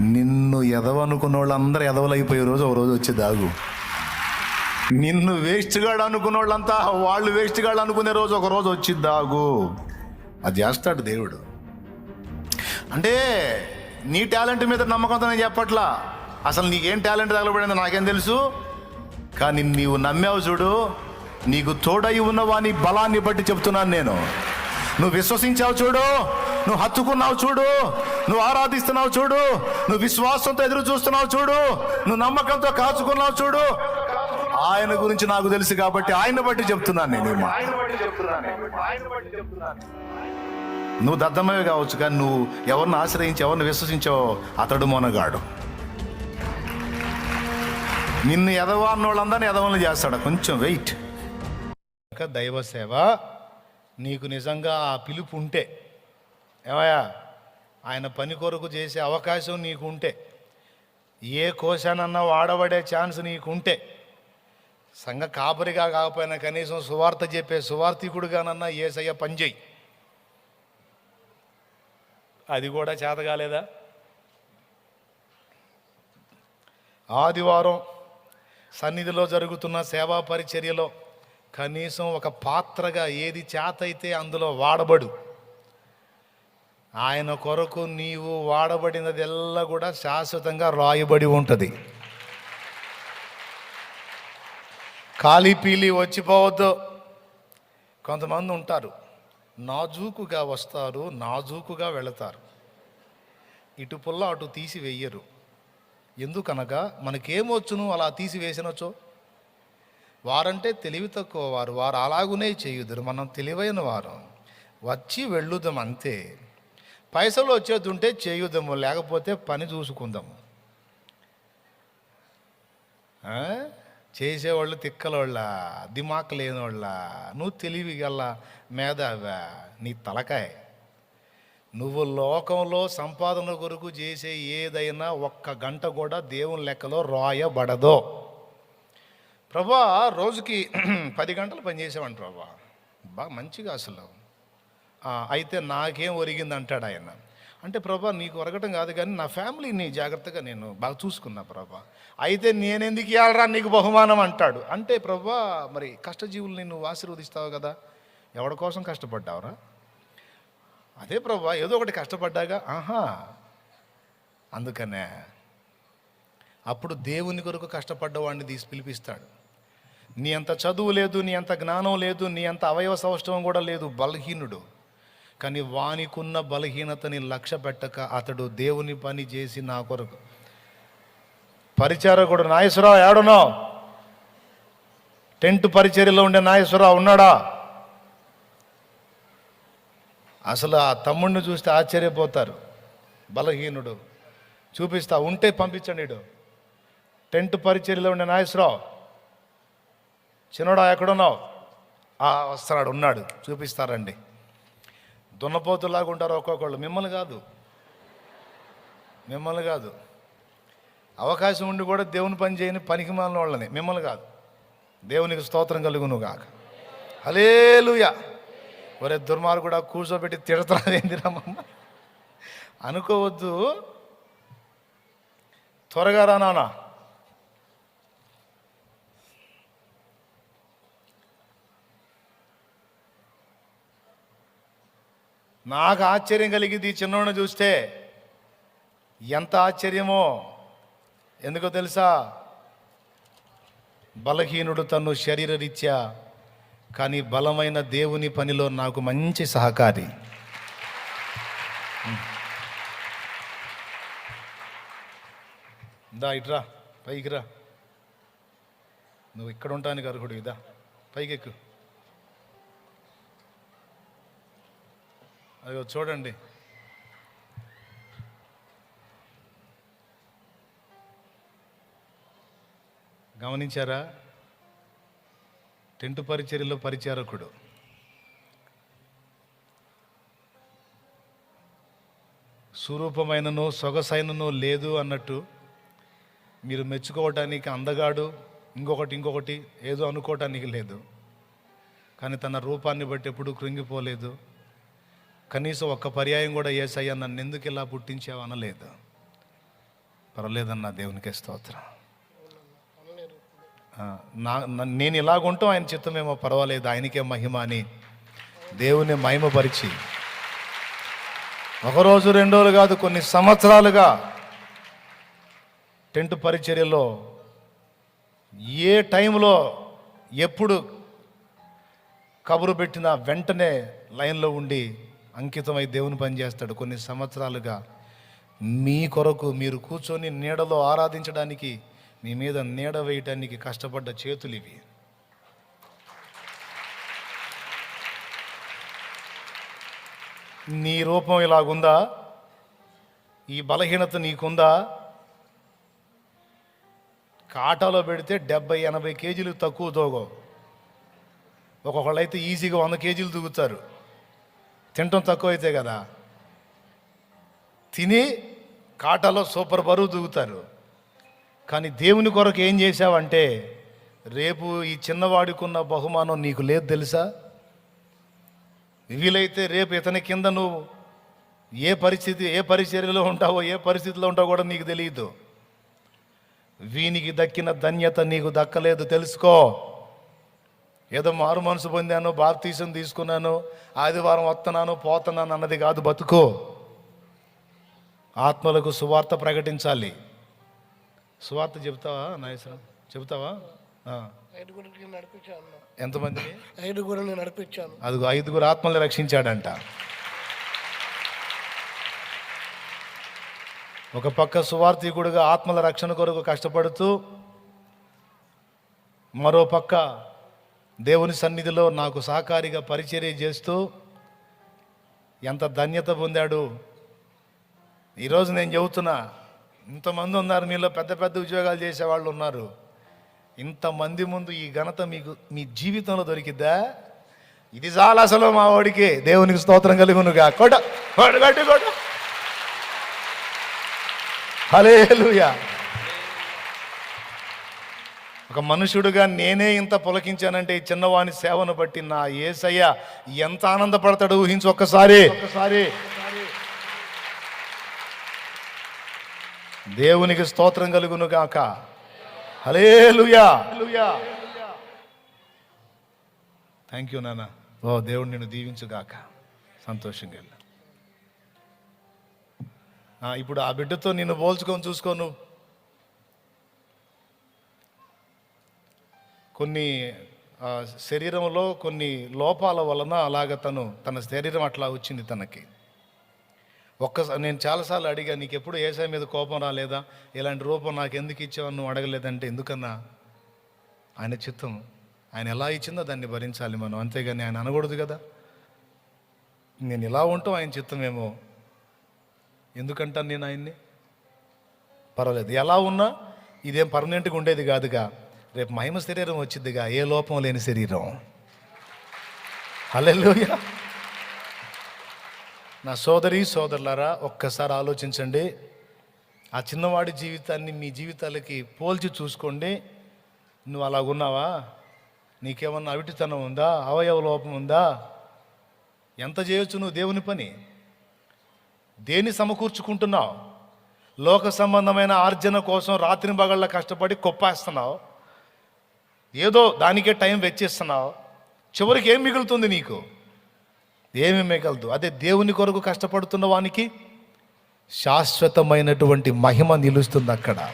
నిన్ను ఎదవనుకున్న వాళ్ళందరూ ఎదవలైపోయే రోజు ఒక రోజు వచ్చి దాగు. నిన్ను వేస్ట్గాడు అనుకున్న వాళ్ళంతా వాళ్ళు వేస్ట్గాడు అనుకునే రోజు ఒక రోజు వచ్చి దాగు. అది చేస్తాడు దేవుడు. అంటే నీ టాలెంట్ మీద నమ్మకంతో నేను చెప్పట్లా. అసలు నీకేం టాలెంట్ తగలబడింది నాకేం తెలుసు? కానీ నీవు నమ్మావు చూడు నీకు తోడై ఉన్న వాని బలాన్ని బట్టి చెప్తున్నాను నేను. నువ్వు విశ్వసించావు చూడు నువ్వు హత్తుకున్నావు చూడు. నువ్వు ఆరాధిస్తున్నావు చూడు. నువ్వు విశ్వాసంతో ఎదురు చూస్తున్నావు చూడు. నువ్వు నమ్మకంతో కాచుకున్నావు చూడు. ఆయన గురించి నాకు తెలుసు కాబట్టి ఆయన బట్టి చెప్తున్నాను నేను నువ్వు దద్దమే కావచ్చు కానీ నువ్వు ఎవరిని ఆశ్రయించి ఎవరిని విశ్వసించావో అతడు మొనగాడు. నిన్ను ఎదవా అన్నోళ్ళందరినీ ఎదవలను చేస్తాడు. కొంచెం వెయిట్. దైవ సేవ నీకు నిజంగా ఆ పిలుపు ఉంటే ఏమయ్యా? ఆయన పని కొరకు చేసే అవకాశం నీకు ఉంటే ఏ కోశానన్నా వాడబడే ఛాన్స్ నీకు ఉంటే సంఘ కాపరిగా కాకపోయినా కనీసం సువార్త చెప్పే సువార్థికుడుగానన్నా ఏసయ్య పనిచేయి అది కూడా చేత కాలేదా? ఆదివారం సన్నిధిలో జరుగుతున్న సేవా పరిచర్యలో కనీసం ఒక పాత్రగా ఏది చేత అయితే అందులో వాడబడు. ఆయన కొరకు నీవు వాడబడినదెల్లా కూడా శాశ్వతంగా రాయబడి ఉంటుంది. ఖాళీ పీలి వచ్చిపోవద్దు. కొంతమంది ఉంటారు నాజూకుగా వస్తారు నాజూకుగా వెళతారు. ఇటు పుల్ల అటు తీసి వెయ్యరు. ఎందుకనగా మనకేమొచ్చును అలా తీసివేసినచో వారంటే తెలివి తక్కువ వారు వారు అలాగునే చేయుదురు మనం తెలివైన వారు. వచ్చి వెళ్ళుదాం అంతే పైసలు వచ్చేది ఉంటే చేయుదాము లేకపోతే పని చూసుకుందాము. చేసేవాళ్ళు తిక్కలోళ్ళ దిమాక్ లేనోళ్ళ నువ్వు తెలివి గల మేధావా? నీ తలకాయ. నువ్వు లోకంలో సంపాదన కొరకు చేసే ఏదైనా ఒక్క గంట కూడా దేవుని లెక్కలో రాయబడదో. ప్రభా రోజుకి పది గంటలు పనిచేసావంట ప్రభా. బాగా మంచిగా అసలు. అయితే నాకేం ఒరిగింది అంటాడు ఆయన. అంటే ప్రభా నీకు ఒరగటం కాదు కానీ నా ఫ్యామిలీని జాగ్రత్తగా నేను బాగా చూసుకున్నా ప్రభా. అయితే నేనెందుకు ఇవ్వాలరా నీకు బహుమానం అంటాడు. అంటే ప్రభా మరి కష్టజీవుల్ని నువ్వు ఆశీర్వదిస్తావు కదా. ఎవడి కోసం కష్టపడ్డావురా? అదే ప్రభా ఏదో ఒకటి కష్టపడ్డాగా ఆహా. అందుకనే అప్పుడు దేవుని కొరకు కష్టపడ్డవాడిని తీసి పిలిపిస్తాడు. నీ అంత చదువు లేదు నీ అంత జ్ఞానం లేదు నీ అంత అవయవ సౌష్టవం కూడా లేదు బలహీనుడు. కానీ వానికున్న బలహీనతని లక్ష్య పెట్టక అతడు దేవుని పని చేసి నా కొరకు. పరిచారకుడు నాగేశ్వరరావు ఏడున్నావు? టెంట్ పరిచర్యలో ఉండే నాగేశ్వరరావు ఉన్నాడా? అసలు ఆ తమ్ముడిని చూస్తే ఆశ్చర్యపోతారు. బలహీనుడు. చూపిస్తా ఉంటే పంపించండి టెంట్ పరిచర్యలో ఉండే నాగేశ్వరరావు చిన్నడా ఎక్కడున్నావు? ఆ వస్తున్నాడు ఉన్నాడు. చూపిస్తారండి దున్నపోతులాగా ఉంటారు ఒక్కొక్కళ్ళు. మిమ్మల్ని కాదు. మిమ్మల్ని కాదు. అవకాశం ఉండి కూడా దేవుని పని చేయని పనికి మాలిన వాళ్ళని. మిమ్మల్ని కాదు. దేవునికి స్తోత్రం కలుగును గాక. హలేలుయా ఒరే దుర్మార్గుడా కూర్చోబెట్టి తిడతారేంది రమ్మమ్మ అనుకోవద్దు. త్వరగా రా నానా నాకు ఆశ్చర్యం కలిగింది ఈ చిన్నోడిని చూస్తే. ఎంత ఆశ్చర్యమో. ఎందుకో తెలుసా? బలహీనుడు తను శరీరరీత్యా కానీ బలమైన దేవుని పనిలో నాకు మంచి సహకారి. దా ఇట్రా పైకి రా. నువ్వు ఇక్కడ ఉంటానికి అర్హుడు ఇదా పైకి ఎక్కు అయ్యో చూడండి. గమనించారా? టెంటు పరిచర్యలో పరిచారకుడు. స్వరూపమైనను సొగసైనను లేదు అన్నట్టు మీరు మెచ్చుకోవటానికి అందగాడు ఇంకొకటి ఇంకొకటి ఏదో అనుకోవటానికి లేదు. కానీ తన రూపాన్ని బట్టి ఎప్పుడూ కృంగిపోలేదు. కనీసం ఒక్క పర్యాయం కూడా ఏసయ్యా నన్ను ఎందుకు ఇలా పుట్టించావు అనలేదు. పర్వాలేదన్న దేవునికే స్తోత్రం. నా నా- నేను ఇలాగుంటాం ఆయన చిత్తమేమో పర్వాలేదు ఆయనకే మహిమ అని దేవుని మహిమపరిచి. ఒకరోజు రెండు రోజులు కాదు కొన్ని సంవత్సరాలుగా టెంట్ పరిచర్యలో ఏ టైంలో ఎప్పుడు కబురు పెట్టినా వెంటనే లైన్లో ఉండి అంకితమై దేవుని పని చేస్తాడు. కొన్ని సంవత్సరాలుగా మీ కొరకు మీరు కూర్చొని నీడలో ఆరాధించడానికి మీ మీద నీడ వేయటానికి కష్టపడ్డ చేతులు ఇవి. నీ రూపం ఇలాగుందా? ఈ బలహీనత నీకుందా? కాటాలో పెడితే డెబ్బై ఎనభై కేజీలు తక్కువ తోగో ఒక్కొక్కళ్ళు అయితే ఈజీగా వంద కేజీలు తూగుతారు తినటం తక్కువ అయితే కదా. తిని కాటాలో సూపర్ బరువు దిగుతారు. కానీ దేవుని కొరకు ఏం చేశావంటే రేపు ఈ చిన్నవాడికున్న బహుమానం నీకు లేదు తెలుసా? వీలైతే రేపు ఇతని కింద నువ్వు ఏ పరిస్థితి ఏ పరిచర్యలో ఉంటావో ఏ పరిస్థితిలో ఉంటావో కూడా నీకు తెలియదు. వీనికి దక్కిన ధన్యత నీకు దక్కలేదు తెలుసుకో. ఏదో మారు మనసు పొందాను బాప్తీసం తీసుకున్నాను ఆదివారం వస్తున్నాను పోతున్నాను అన్నది కాదు బతుకు. ఆత్మలకు సువార్త ప్రకటించాలి. సువార్త చెబుతావా నాయసరం చెబుతావా? ఆ. ఐదుగురికి నడిపించాను. ఎంతమందిని ఐదుగురిని నడిపించాను. అదిగో ఐదుగురు ఆత్మల్ని రక్షించాడంట. ఒక పక్క సువార్థికుడుగా ఆత్మల రక్షణ కొరకు కష్టపడుతూ మరో పక్క దేవుని సన్నిధిలో నాకు సహకారిగా పరిచర్య చేస్తూ ఎంత ధన్యత పొందాడు. ఈరోజు నేను చెబుతున్నా ఇంతమంది ఉన్నారు మీలో పెద్ద పెద్ద ఉద్యోగాలు చేసేవాళ్ళు ఉన్నారు. ఇంతమంది ముందు ఈ ఘనత మీకు మీ జీవితంలో దొరికిద్దా? ఇది చాలా అసలు మా వాడికి. దేవునికి స్తోత్రం కలుగునుగా. కొట కొడ కొట్టు కొట్టు. హల్లెలూయా. ఒక మనుషుడుగా నేనే ఇంత పులకించానంటే ఈ చిన్నవాని సేవను బట్టి నా ఏసయ్య ఎంత ఆనందపడతాడు ఊహించు ఒక్కసారి. ఒక్కసారి. దేవునికి స్తోత్రం కలుగును గాక హలేలుయా థ్యాంక్ యూ నాన్న. ఓ దేవుడు నిన్ను దీవించుగాక. సంతోషంగా ఇప్పుడు ఆ బిడ్డతో నిన్ను పోల్చుకొని చూసుకో నువ్వు. కొన్ని శరీరంలో కొన్ని లోపాల వలన అలాగ తను తన శరీరం అట్లా వచ్చింది తనకి. ఒక్కసారి నేను చాలాసార్లు అడిగా నీకు ఎప్పుడు ఏసఐ మీద కోపం రాలేదా? ఇలాంటి రూపం నాకు ఎందుకు ఇచ్చావు? నువ్వు అడగలేదంటే ఎందుకన్నా? ఆయన చిత్తం ఆయన ఎలా ఇచ్చిందో దాన్ని భరించాలి మనం. అంతేగాని ఆయన అనకూడదు కదా. నేను ఇలా ఉంటాం. ఆయన చిత్తమేమో ఎందుకంటాను నేను ఆయన్ని? పర్వాలేదు. ఎలా ఉన్నా ఇదేం పర్మనెంట్గా ఉండేది కాదుగా. రేపు మహిమ శరీరం వచ్చిద్దిగా ఏ లోపం లేని శరీరం. హల్లెలూయా. నా సోదరి సోదరులారా ఒక్కసారి ఆలోచించండి. ఆ చిన్నవాడి జీవితాన్ని మీ జీవితాలకి పోల్చి చూసుకోండి. నువ్వు అలాగున్నావా? నీకేమన్నా అవిటితనం ఉందా? అవయవ లోపం ఉందా? ఎంత చేయొచ్చు నువ్వు దేవుని పని? దేన్ని సమకూర్చుకుంటున్నావు? లోక సంబంధమైన ఆర్జన కోసం రాత్రి బగళ్ళ కష్టపడి కొప్పేస్తున్నావు? ఏదో దానికే టైం వెచ్చిస్తున్నావు చివరికి ఏం మిగులుతుంది నీకు? ఏమి మిగలదు. అదే దేవుని కొరకు కష్టపడుతున్న వానికి శాశ్వతమైనటువంటి మహిమ నిలుస్తుంది అక్కడ.